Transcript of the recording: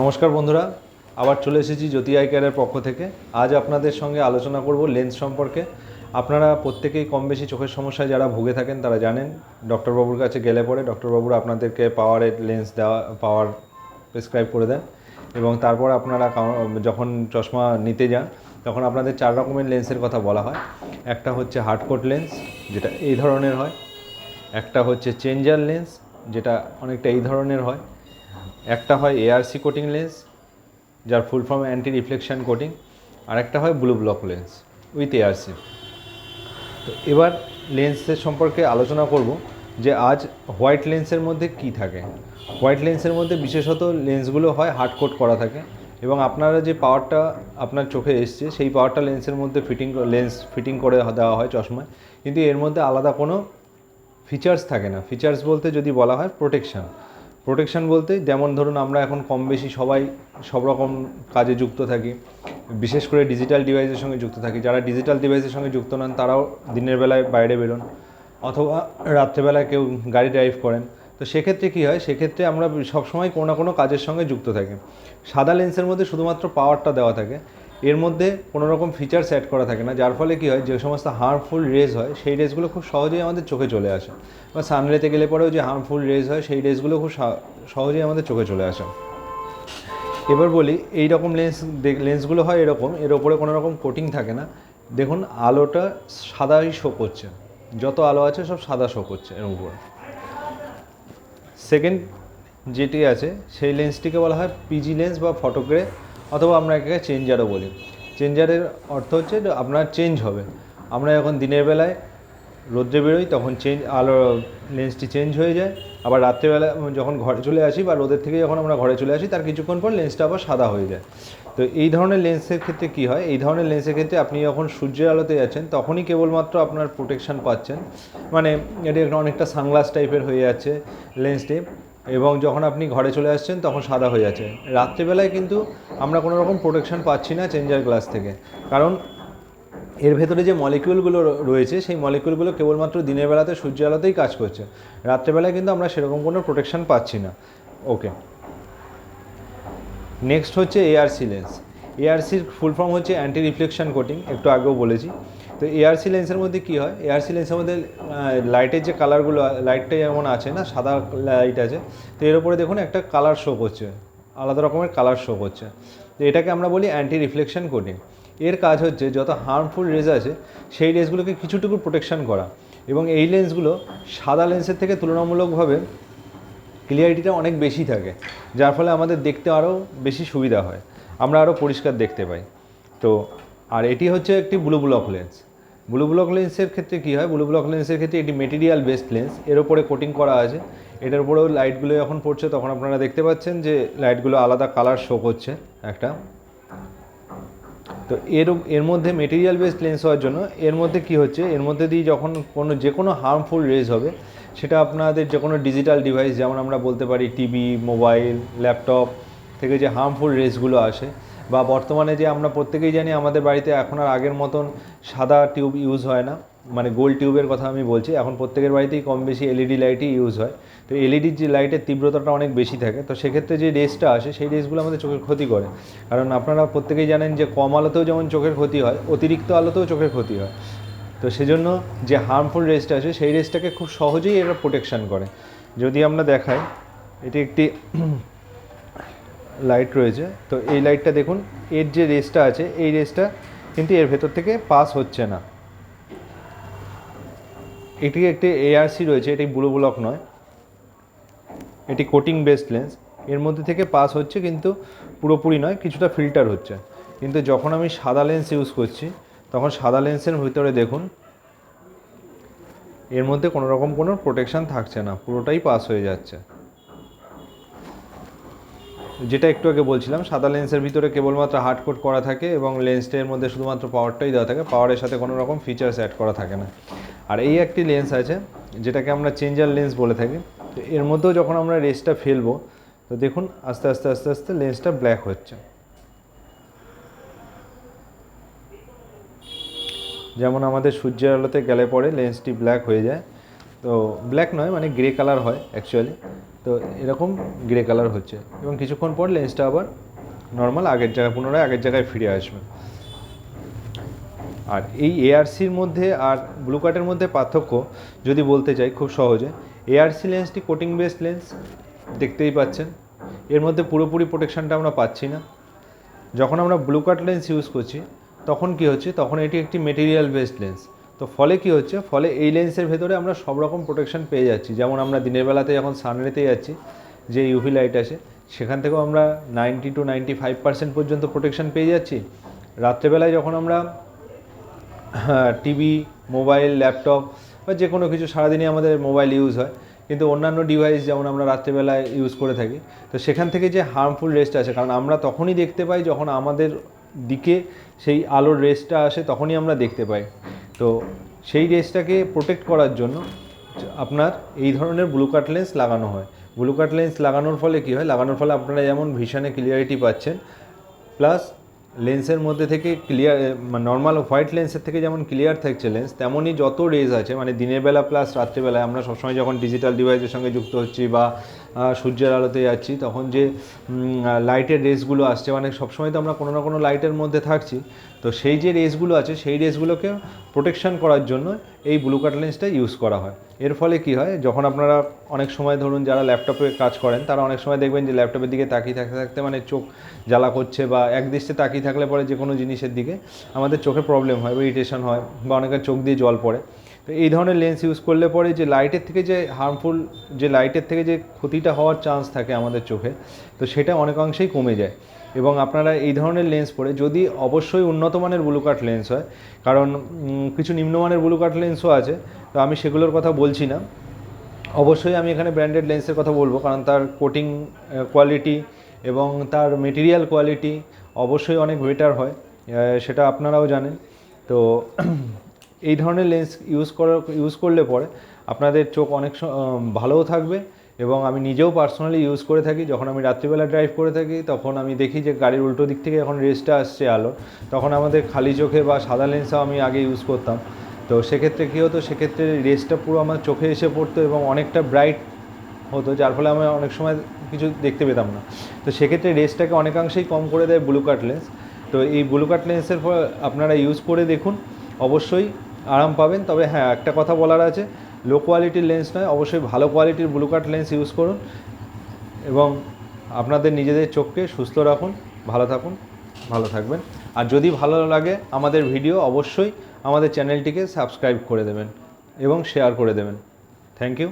নমস্কার বন্ধুরা, আবার চলে এসেছি জ্যোতি আই কেয়ারের পক্ষ থেকে। আজ আপনাদের সঙ্গে আলোচনা করব লেন্স সম্পর্কে। আপনারা প্রত্যেকেই কম বেশি চোখের সমস্যায় যারা ভুগে থাকেন তারা জানেন, ডক্টরবাবুর কাছে গেলে পরে ডক্টরবাবুরা আপনাদেরকে পাওয়ারের লেন্স দেওয়া পাওয়ার প্রেসক্রাইব করে দেন। এবং তারপর আপনারা যখন চশমা নিতে যান, তখন আপনাদের চার রকমের লেন্সের কথা বলা হয়। একটা হচ্ছে হার্ডকোট লেন্স যেটা এই ধরনের হয়। একটা হচ্ছে চেঞ্জার লেন্স যেটা অনেকটা এই ধরনের হয়। একটা হয় এআরসি কোটিং লেন্স যার full form anti reflection coating আর একটা হয় blue block lens with ARC তো এবার লেন্সের সম্পর্কে আলোচনা করব যে আজ হোয়াইট লেন্সের মধ্যে কি থাকে। হোয়াইট লেন্সের মধ্যে বিশেষত লেন্সগুলো হয় হার্ড কোট করা থাকে এবং আপনারা যে পাওয়ারটা আপনার চোখে এসছে, সেই পাওয়ারটা লেন্সের মধ্যে ফিটিং লেন্স ফিটিং করে দেওয়া হয় চশমায়। কিন্তু এর মধ্যে আলাদা কোনো ফিচার্স থাকে না। ফিচার্স বলতে যদি বলা হয় প্রোটেকশন প্রোটেকশন বলতে যেমন ধরুন আমরা এখন কম বেশি সবাই সব রকম কাজে যুক্ত থাকি, বিশেষ করে ডিজিটাল ডিভাইসের সঙ্গে যুক্ত থাকি। যারা ডিজিটাল ডিভাইসের সঙ্গে যুক্ত নন, তারাও দিনের বেলায় বাইরে বেরোন, অথবা রাত্রেবেলায় কেউ গাড়ি ড্রাইভ করেন। তো সেক্ষেত্রে কী হয়? সেক্ষেত্রে আমরা সবসময় কোনো না কোনো কাজের সঙ্গে যুক্ত থাকি। সাদা লেন্সের মধ্যে শুধুমাত্র পাওয়ারটা দেওয়া থাকে। এর মধ্যে কোনো রকম ফিচার্স অ্যাড করা থাকে না, যার ফলে কী হয়, যে সমস্ত হার্মফুল রেজ হয়, সেই রেজগুলো খুব সহজেই আমাদের চোখে চলে আসে। বা সানরেতে গেলে পরেও যে হার্মফুল রেজ হয়, সেই রেজগুলো খুব সহজেই আমাদের চোখে চলে আসে। এবার বলি এই রকম লেন্স লেন্সগুলো হয় এরকম, এর ওপরে কোনো রকম কোটিং থাকে না। দেখুন, আলোটা সাদাই শো করছে। যত আলো আছে, সব সাদা শো করছে এর উপরে। সেকেন্ড যেটি আছে, সেই লেন্সটিকে বলা হয় পিজি লেন্স বা ফটোগ্রে অথবা আমরা একে চেঞ্জারও বলি। চেঞ্জারের অর্থ হচ্ছে আপনার চেঞ্জ হবে। আমরা যখন দিনের বেলায় রোদ্রে বেরোই, তখন চেঞ্জ আলো, লেন্সটি চেঞ্জ হয়ে যায়। আবার রাত্রেবেলা যখন ঘরে চলে আসি বা রোদের থেকে যখন আমরা ঘরে চলে আসি, তার কিছুক্ষণ পর লেন্সটা আবার সাদা হয়ে যায়। তো এই ধরনের লেন্সের ক্ষেত্রে কি হয়? এই ধরনের লেন্সের ক্ষেত্রে আপনি যখন সূর্যের আলোতে যাচ্ছেন, তখনই কেবলমাত্র আপনার প্রোটেকশন পাচ্ছেন। মানে এটি অনেকটা সানগ্লাস টাইপের হয়ে যাচ্ছে লেন্সটি। এবং যখন আপনি ঘরে চলে আসছেন, তখন সাদা হয়ে যাচ্ছে রাত্রিবেলায় কিন্তু আমরা কোনো রকম প্রোটেকশন পাচ্ছি না চেঞ্জার গ্লাস থেকে। কারণ এর ভেতরে যে মলিকিউলগুলো রয়েছে, সেই মলিকিউলগুলো কেবলমাত্র দিনের বেলাতে সূর্যের আলোতেই কাজ করছে। রাত্রেবেলায় কিন্তু আমরা সেরকম কোনো প্রোটেকশন পাচ্ছি না। ওকে নেক্সট হচ্ছে এআরসি লেন্স এআরসির ফুল ফর্ম হচ্ছে অ্যান্টি রিফ্লেকশন কোটিং একটু আগেও বলেছি। তো এআরসি লেন্সের মধ্যে কী হয়? এআরসি লেন্সের মধ্যে লাইটের যে কালারগুলো লাইটটা যেমন আছে না, সাদা লাইট আছে, তো এর উপরে দেখুন একটা কালার শো করছে, আলাদা রকমের কালার শো করছে। তো এটাকে আমরা বলি অ্যান্টি রিফ্লেকশন কোটিং এর কাজ হচ্ছে, যত হার্মফুল রেজ আছে, সেই রেজগুলোকে কিছুটুকু প্রোটেকশন করা। এবং এই লেন্সগুলো সাদা লেন্সের থেকে তুলনামূলকভাবে ক্লিয়ারিটিটা অনেক বেশি থাকে, যার ফলে আমাদের দেখতে আরও বেশি সুবিধা হয়। আমরা আরও পরিষ্কার দেখতে পাই। তো, আর এটি হচ্ছে একটি blue block lens blue block লেন্সের ক্ষেত্রে কী হয়? ব্লু ব্লক লেন্সের ক্ষেত্রে এটি মেটেরিয়াল বেসড লেন্স এর ওপরে কোটিং করা আছে। এটার উপরেও লাইটগুলো যখন পড়ছে, তখন আপনারা দেখতে পাচ্ছেন যে লাইটগুলো আলাদা কালার শো করছে একটা। তো এর এর মধ্যে মেটেরিয়াল বেসড লেন্স হওয়ার জন্য এর মধ্যে কি হচ্ছে? এর মধ্যে দিয়ে যখন কোনো, যে কোনো হার্মফুল রেজ হবে, সেটা আপনাদের যে কোনো ডিজিটাল ডিভাইস যেমন আমরা বলতে পারি টিভি মোবাইল ল্যাপটপ থেকে যে হার্মফুল রেজগুলো আসে বা বর্তমানে যে আমরা প্রত্যেকেই জানি আমাদের বাড়িতে এখন আর আগের মতন সাদা টিউব ইউজ হয় না। মানে গোল টিউবের কথা আমি বলছি। এখন প্রত্যেকের বাড়িতেই কম বেশি এলইডি লাইটই ইউজ হয়। তো এলইডির যে লাইটের তীব্রতাটা অনেক বেশি থাকে। তো সেক্ষেত্রে যে রেসটা আসে, সেই রেসগুলো আমাদের চোখের ক্ষতি করে। কারণ আপনারা প্রত্যেকেই জানেন যে কম আলোতেও যেমন চোখের ক্ষতি হয়, অতিরিক্ত আলোতেও চোখের ক্ষতি হয়। তো সেজন্য যে হার্মফুল রেসটা আছে সেই রেসটাকে খুব সহজেই এরা প্রোটেকশন করে। যদি আমরা দেখাই, এটি একটি লাইট রয়েছে। তো এই লাইটটা দেখুন, এর যে রেসটা আছে, এই রেসটা কিন্তু এর ভেতর থেকে পাস হচ্ছে না। এটি একটি এআরসি রয়েছে, এটি ব্লু ব্লক নয়। এটি কোটিং বেসড লেন্স এর মধ্যে থেকে পাস হচ্ছে কিন্তু পুরোপুরি নয়, কিছুটা ফিল্টার হচ্ছে। কিন্তু যখন আমি সাদা লেন্স ইউজ করছি, তখন সাদা লেন্সের ভিতরে দেখুন, এর মধ্যে কোনো রকম কোনো প্রোটেকশন থাকছে না, পুরোটাই পাস হয়ে যাচ্ছে। যেটা একটু আগে বলছিলাম, সাদা লেন্সের ভিতরে কেবলমাত্র হার্ড কোট করা থাকে এবং লেন্সটার মধ্যে শুধুমাত্র পাওয়ারটাই দেওয়া থাকে পাওয়ারের সাথে কোনো রকম ফিচার্স অ্যাড করা থাকে না। আর এই একটি লেন্স আছে, যেটাকে আমরা চেঞ্জার লেন্স বলে থাকি। তো এর মধ্যেও যখন আমরা রেসটা ফেলব, তো দেখুন আস্তে আস্তে আস্তে আস্তে লেন্সটা ব্ল্যাক হচ্ছে। যেমন আমাদের সূর্যের আলোতে গেলে পরে লেন্সটি ব্ল্যাক হয়ে যায়। তো ব্ল্যাক নয় মানে গ্রে কালার হয় অ্যাকচুয়ালি তো এরকম গ্রে কালার হচ্ছে। এবং কিছুক্ষণ পর লেন্সটা আবার নর্মাল আগের জায়গায়, পুনরায় আগের জায়গায় ফিরে আসবে। আর এই এআরসির মধ্যে আর ব্লু কাটের মধ্যে পার্থক্য, যদি বলতে চাই খুব সহজে এআরসি লেন্সটি কোটিং বেসড লেন্স দেখতেই পাচ্ছেন। এর মধ্যে পুরোপুরি প্রোটেকশনটা আমরা পাচ্ছি না। যখন আমরা ব্লু কাট লেন্স ইউজ করছি, তখন কি হচ্ছে? তখন এটি একটি মেটেরিয়াল বেসড লেন্স তো ফলে কি হচ্ছে? ফলে এই লেন্সের ভেতরে আমরা সব রকম প্রোটেকশন পেয়ে যাচ্ছি। যেমন আমরা দিনের বেলাতে যখন সানরেতে যাচ্ছি, যে ইউভি লাইট আসে, সেখান থেকেও আমরা ninety two ninety five percent পর্যন্ত প্রোটেকশন পেয়ে যাচ্ছি। রাত্রেবেলায় যখন আমরা টিভি মোবাইল ল্যাপটপ বা যে কোনো কিছু সারাদিনই আমাদের মোবাইল ইউজ হয়, কিন্তু অন্যান্য ডিভাইস যেমন আমরা রাত্রেবেলায় ইউজ করে থাকি, তো সেখান থেকে যে হার্মফুল রেস্ট আসে, কারণ আমরা তখনই দেখতে পাই যখন আমাদের দিকে সেই আলোর রেসটা আসে, তখনই আমরা দেখতে পাই। তো সেই রেসটাকে প্রোটেক্ট করার জন্য আপনার এই ধরনের ব্লু কাট লেন্স লাগানো হয়। ব্লু কাট লেন্স লাগানোর ফলে কী হয়? লাগানোর ফলে আপনারা যেমন ভিশনে ক্লিয়ারিটি পাচ্ছেন প্লাস লেন্সের মধ্যে থেকে ক্লিয়ার নর্মাল হোয়াইট লেন্সের থেকে যেমন ক্লিয়ার থাকছে লেন্স তেমনই যত রেজ আছে মানে দিনের বেলা প্লাস রাত্রেবেলায় আমরা সবসময় যখন ডিজিটাল ডিভাইসের সঙ্গে যুক্ত হচ্ছি বা সূর্যের আলোতে যাচ্ছি, তখন যে লাইটের রেসগুলো আসছে মানে সবসময় তো আমরা কোনো না কোনো লাইটের মধ্যে থাকছি। তো সেই যে রেসগুলো আছে, সেই রেসগুলোকে প্রোটেকশন করার জন্য এই ব্লু কাট লেন্সটা ইউজ করা হয়। এর ফলে কি হয়, যখন আপনারা অনেক সময় ধরুন যারা ল্যাপটপে কাজ করেন, তারা অনেক সময় দেখবেন যে ল্যাপটপের দিকে তাকিয়ে থাকতে থাকতে মানে চোখ জ্বালা করছে বা এক দৃষ্টে তাকিয়ে থাকলে পরে যে কোনো জিনিসের দিকে আমাদের চোখে প্রবলেম হয় বা ইরিটেশন হয় বা অনেকের চোখ দিয়ে জল পড়ে। তো এই ধরনের লেন্স ইউজ করলে পরে যে লাইটের থেকে যে হার্মফুল যে লাইটের থেকে যে ক্ষতিটা হওয়ার চান্স থাকে আমাদের চোখে, তো সেটা অনেকাংশেই কমে যায়। এবং আপনারা এই ধরনের লেন্স পরে যদি অবশ্যই উন্নত মানের ব্লু কাট লেন্স হয়, কারণ কিছু নিম্নমানের ব্লু কাট লেন্সও আছে, তো আমি সেগুলোর কথা বলছি না। অবশ্যই আমি এখানে ব্র্যান্ডেড লেন্সের কথা বলব, কারণ তার কোটিং কোয়ালিটি এবং তার মেটেরিয়াল কোয়ালিটি অবশ্যই অনেক বেটার হয় সেটা আপনারাও জানেন। তো এই ধরনের লেন্স ইউজ করার ইউজ করলে পরে আপনাদের চোখ অনেক ভালোও থাকবে এবং আমি নিজেও পার্সোনালি ইউজ করে থাকি। যখন আমি রাত্রিবেলা ড্রাইভ করে থাকি, তখন আমি দেখি যে গাড়ির উল্টো দিক থেকে এখন রেসটা আসছে আলো। তখন আমাদের খালি চোখে বা সাদা লেন্সও আমি আগে ইউজ করতাম। তো সেক্ষেত্রে কী হতো? সেক্ষেত্রে রেসটা পুরো আমার চোখে এসে পড়তো এবং অনেকটা ব্রাইট হতো, যার ফলে আমি অনেক সময় কিছু দেখতে পেতাম না। তো সেক্ষেত্রে রেসটাকে অনেকাংশেই কম করে দেয় ব্লু কাট লেন্স তো এই ব্লু কাট লেন্সের আপনারা ইউজ করে দেখুন। অবশ্যই আরাম পাবেন। তবে হ্যাঁ একটা কথা বলার আছে লো কোয়ালিটির লেন্স নয়, অবশ্যই ভালো কোয়ালিটির ব্লু কাট লেন্স ইউজ করুন এবং আপনাদের নিজেদের চোখকে সুস্থ রাখুন, ভালো থাকুন, ভালো থাকবেন। আর যদি ভালো লাগে আমাদের ভিডিও অবশ্যই আমাদের চ্যানেলটিকে সাবস্ক্রাইব করে দেবেন এবং শেয়ার করে দেবেন। Thank you